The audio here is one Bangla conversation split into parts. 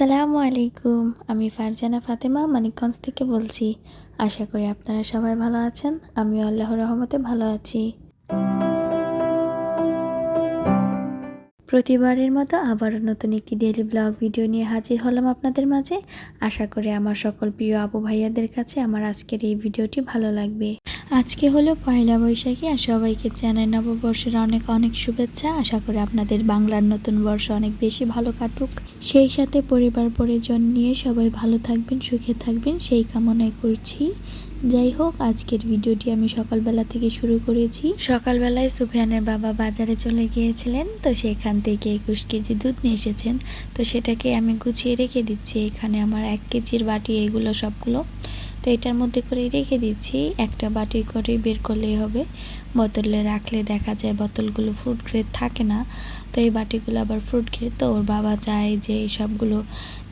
আসসালামু আলাইকুম। আমি ফারজানা ফাতেমা, মানিকগঞ্জ থেকে বলছি। আশা করি আপনারা সবাই ভালো আছেন। আমি আল্লাহর রহমতে ভালো আছি। প্রতিবারের মতো আবারও নতুন একটি ডেইলি ব্লগ ভিডিও নিয়ে হাজির হলাম আপনাদের মাঝে। আশা করি আমার সকল প্রিয় আবু ভাইয়াদের কাছে আমার আজকের এই ভিডিওটি ভালো লাগবে। আজকে হলো পয়লা বৈশাখী আর সবাইকে জানাই নববর্ষের অনেক অনেক শুভেচ্ছা। আশা করি আপনাদের বাংলার নতুন বর্ষ অনেক বেশি ভালো কাটুক। সেই সাথে পরিবার পরিজন নিয়ে সবাই ভালো থাকবেন, সুখে থাকবেন, সেই কামনাই করছি। যাই হোক, আজকের ভিডিওটি আমি সকালবেলা থেকে শুরু করেছি। সকালবেলায় সুফিয়ানের বাবা বাজারে চলে গিয়েছিলেন, তো সেখান থেকে একুশ কেজি দুধ নিয়ে এসেছেন। তো সেটাকে আমি গুছিয়ে রেখে দিচ্ছি, এখানে আমার এক কেজির বাটি, এগুলো সবগুলো। তো এটার মধ্যে করে রেখে দিচ্ছি, একটা বাটি করে বের করলেই হবে। বোতলে রাখলে দেখা যায় বোতলগুলো ফ্রুট গ্রেড থাকে না, তো এই বাটিগুলো আবার ফ্রুট গ্রেড তো ওর বাবা চায় যে এই সবগুলো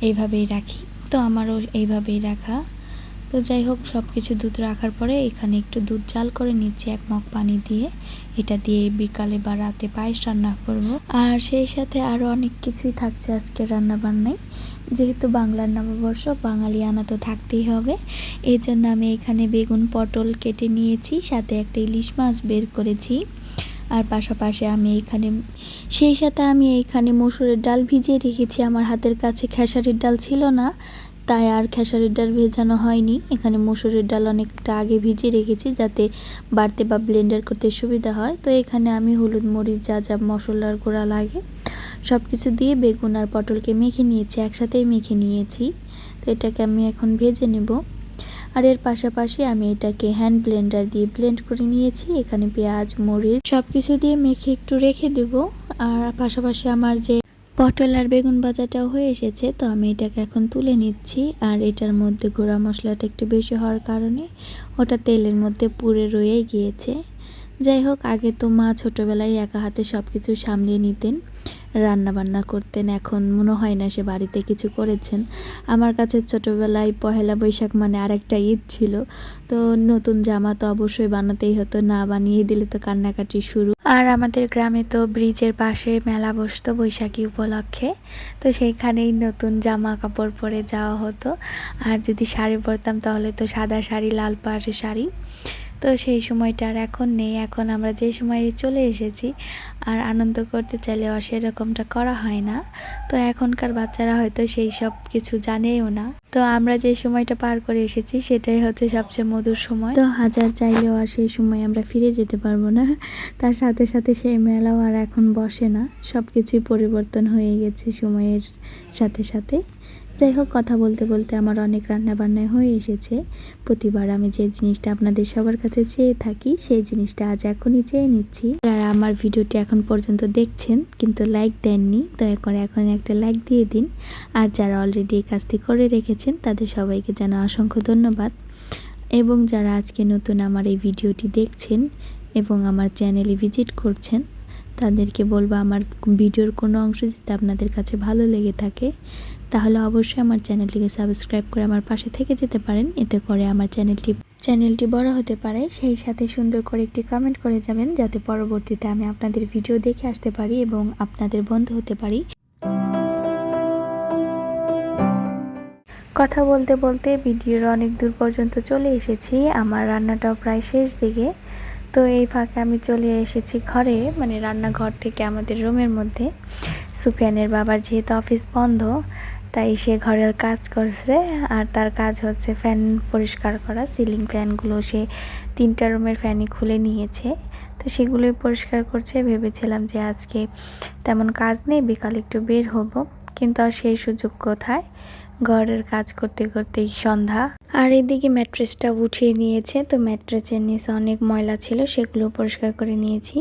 এইভাবেই রাখি। তো আমারও এইভাবেই রাখা। তো যাই হোক সব কিছু দুধ রাখার পরে এখানে একটু দুধ জাল করে নিচ্ছি, এক মগ পানি দিয়ে। এটা দিয়ে বিকালে বা রাতে পায়েস রান্না করব। আর সেই সাথে আরও অনেক কিছুই থাকছে আজকে রান্না বান্নায় যেহেতু বাংলার নববর্ষ বাঙালি আনা তো থাকতেই হবে। এই জন্য আমি এখানে বেগুন, পটল কেটে নিয়েছি, সাথে একটা ইলিশ মাছ বের করেছি। আর পাশাপাশি আমি এখানে, সেই সাথে আমি এখানে মসুরের ডাল ভিজিয়ে রেখেছি। আমার হাতের কাছে খেসারির ডাল ছিল না। তাই আর খেসারির ডাল ভেজানো হয়নি। এখানে মসুরের ডাল অনেকটা আগে ভিজিয়ে রেখেছি যাতে বাড়তে বা ব্লেন্ডার করতে সুবিধা হয়। তো এখানে আমি হলুদ মরিচ, যা যা মশলার গোড়া লাগে সব কিছু দিয়ে বেগুন আর পটলকে মেখে নিয়েছি, একসাথেই মেখে নিয়েছি। তো এটাকে আমি এখন ভেজে নেব। আর এর পাশাপাশি আমি এটাকে হ্যান্ড ব্লেন্ডার দিয়ে ব্লেন্ড করে নিয়েছি। এখানে পেঁয়াজ, মরিচ সব কিছু দিয়ে মেখে একটু রেখে দেব। আর পাশাপাশি আমার যে পটল আর বেগুন ভাজাটাও হয়ে এসেছে, তো আমি এটাকে এখন তুলে নিচ্ছি। আর এটার মধ্যে গোড়া মশলাটা একটু বেশি হওয়ার কারণে ওটা তেলের মধ্যে পুড়ে রয়ে গিয়েছে। যাই হোক, আগে তো মা ছোটোবেলায় একা হাতে সব কিছু সামলিয়ে নিতেন। রান্না বান্না করতেন। এখন মনে হয় না সে বাড়িতে কিছু করেছেন। আমার কাছে ছোটোবেলায় পহেলা বৈশাখ মানে আরেকটা ঈদ ছিল। তো নতুন জামা তো অবশ্যই বানাতেই হতো, না বানিয়ে দিলে তো কান্নাকাটি শুরু। আর আমাদের গ্রামে তো ব্রিজের পাশে মেলা বসতো বৈশাখী উপলক্ষে। তো সেইখানেই নতুন জামা কাপড় পরে যাওয়া হতো। আর যদি শাড়ি পরতাম তাহলে তো সাদা শাড়ি, লাল পাড়ের শাড়ি। তো সেই সময়টা আর এখন নেই। এখন আমরা যে সময়ে চলে এসেছি আর আনন্দ করতে চাইলেও সেরকমটা করা হয় না। তো এখনকার বাচ্চারা হয়তো সেই সব কিছু জানেও না। তো আমরা যে সময়টা পার করে এসেছি সেটাই হচ্ছে সবচেয়ে মধুর সময়। তো হাজার চাইলেও আর সেই সময় আমরা ফিরে যেতে পারব না। তার সাথে সাথে সেই মেলাও আর এখন বসে না। সব কিছুই পরিবর্তন হয়ে গেছে সময়ের সাথে সাথে। যাই হোক, কথা বলতে বলতে আমার অনেক রান্না বান্নায় হয়ে এসেছে। প্রতিবার আমি যে জিনিসটা আপনাদের সবার কাছে চেয়ে থাকি, সেই জিনিসটা আজ এখনই চেয়ে নিচ্ছি। যারা আমার ভিডিওটি এখন পর্যন্ত দেখছেন, কিন্তু লাইক দেননি, দয়া করে এখন একটা লাইক দিয়ে দিন। আর যারা অলরেডি এই কাজটি করে রেখেছেন, তাদের সবাইকে জানা অসংখ্য ধন্যবাদ। এবং যারা আজকে নতুন আমার এই ভিডিওটি দেখছেন এবং আমার চ্যানেলে ভিজিট করছেন তাদেরকে বলব আমার ভিডিওর কোনো অংশ যদি আপনাদের কাছে ভালো লেগে থাকে, তাহলে অবশ্যই আমার চ্যানেলটিকে সাবস্ক্রাইব করে আমার পাশে থেকে যেতে পারেন। এতে করে আমার চ্যানেলটি চ্যানেলটি বড় হতে পারে। সেই সাথে সুন্দর করে একটি কমেন্ট করে যাবেন, যাতে পরবর্তীতে আমি আপনাদের ভিডিও দেখে আসতে পারি এবং আপনাদের বন্ধু হতে পারি। কথা বলতে বলতে ভিডিওর অনেক দূর পর্যন্ত চলে এসেছি। আমার রান্নাটাও প্রায় শেষ দিকে। তো এই ফাঁকে আমি চলে এসেছি ঘরে মানে রান্নাঘর থেকে আমাদের রুমের মধ্যে। সুফিয়ানের বাবার যেহেতু অফিস বন্ধ, তাই সে ঘরের কাজ করছে আর তার কাজ হচ্ছে ফ্যান পরিষ্কার করা, সিলিং ফ্যানগুলো সে তিনটা রুমের ফ্যানই খুলে নিয়েছে। তো সেগুলোই পরিষ্কার করছে, ভেবেছিলাম যে আজকে তেমন কাজ নেই, বিকাল একটু বের হব। কিন্তু আর সেই সুযোগ কোথায়? ঘরের কাজ করতে করতেই সন্ধ্যা। আর এদিকে ম্যাট্রেসটা উঠিয়ে নিয়েছে। তো ম্যাট্রেসের নিচে অনেক ময়লা ছিল, সেগুলো পরিষ্কার করে নিয়েছি।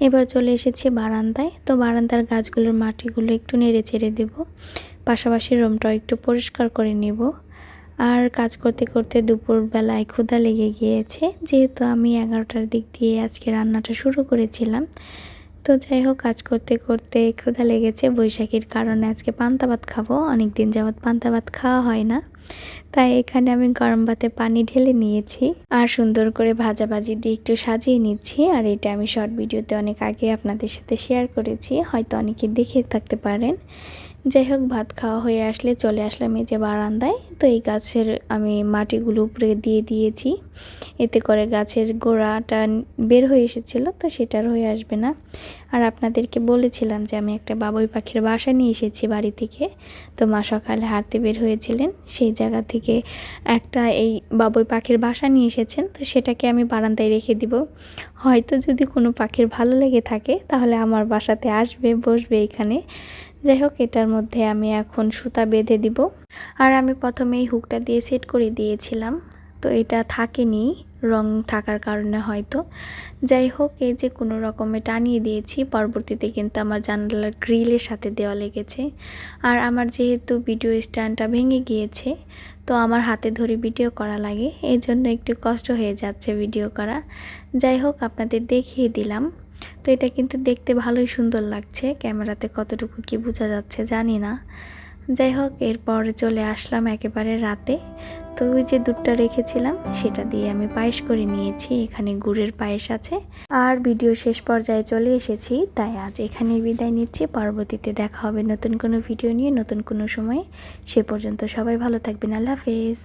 এবার চলে এসেছি বারান্দায়। তো বারান্দার গাছগুলোর মাটিগুলো একটু নেড়ে চেড়ে দেবো। পাশাপাশি রুমটাও একটু পরিষ্কার করে নেব। আর কাজ করতে করতে দুপুরবেলায় ক্ষুধা লেগে গিয়েছে। যেহেতু আমি এগারোটার দিক দিয়ে আজকে রান্নাটা শুরু করেছিলাম তো যাই হোক, কাজ করতে করতে ক্ষুধা লেগেছে বৈশাখীর কারণে। আজকে পান্তা ভাত খাব অনেক দিন যাবৎ পান্তা ভাত খাওয়া হয় না। তাই এখানে আমি গরম ভাতে পানি ঢেলে নিয়েছি আর সুন্দর করে ভাজাভাজি দিয়ে একটু সাজিয়ে নিচ্ছি। আর এটা আমি শর্ট ভিডিওতে অনেক আগে আপনাদের সাথে শেয়ার করেছি, হয়তো অনেকে দেখে থাকতে পারেন। যাই হোক, ভাত খাওয়া হয়ে আসলে চলে আসলাম এই যে বারান্দায়। তো এই গাছের আমি মাটিগুলো উপরে দিয়ে দিয়েছি। এতে করে গাছের গোড়াটা বের হয়ে এসেছিল, তো সেটার হয়ে আসবে না। আর আপনাদেরকে বলেছিলাম যে আমি একটা বাবুই পাখির বাসা নিয়ে এসেছি বাড়ি থেকে। তো মা সকালে হাঁটতে বের হয়েছিলেন। সেই জায়গা থেকে একটা এই বাবুই পাখির বাসা নিয়ে এসেছেন, তো সেটাকে আমি বারান্দায় রেখে দিব। হয়তো যদি কোনো পাখির ভালো লেগে থাকে, তাহলে আমার বাসাতে আসবে, বসবে এখানে। যাই হোক, এটার মধ্যে আমি এখন সুতা বেঁধে দিব। আর আমি প্রথমে এই হুকটা দিয়ে সেট করে দিয়েছিলাম। তো এটা থাকেনি, রং থাকার কারণে হয়তো। যাই হোক, এই যে কোনো রকমে টানিয়ে দিয়েছি। পরবর্তীতে কিন্তু আমার জানালার গ্রিলের সাথে দেওয়া লেগেছে। আর আমার যেহেতু ভিডিও স্ট্যান্ডটা ভেঙে গিয়েছে, তো আমার হাতে ধরে ভিডিও করা লাগে। এই জন্য একটু কষ্ট হয়ে যাচ্ছে ভিডিও করা। যাই হোক, আপনাদের দেখিয়ে দিলাম। তো এটা কিন্তু দেখতে ভালোই সুন্দর লাগছে। ক্যামেরাতে কতটুকু কি বোঝা যাচ্ছে জানি না। যাই হোক, এরপর চলে আসলাম একেবারে রাতে। তো ওই যে দুধটা রেখেছিলাম, সেটা দিয়ে আমি পায়েস করে নিয়েছি। এখানে গুড়ের পায়েস আছে। আর ভিডিও শেষ পর্যায়ে চলে এসেছি, তাই আজ এখানেই বিদায় নিচ্ছি। পরবর্তীতে দেখা হবে নতুন কোনো ভিডিও নিয়ে, নতুন কোনো সময়ে। সে পর্যন্ত সবাই ভালো থাকবেন। আল্লাহ হাফেজ।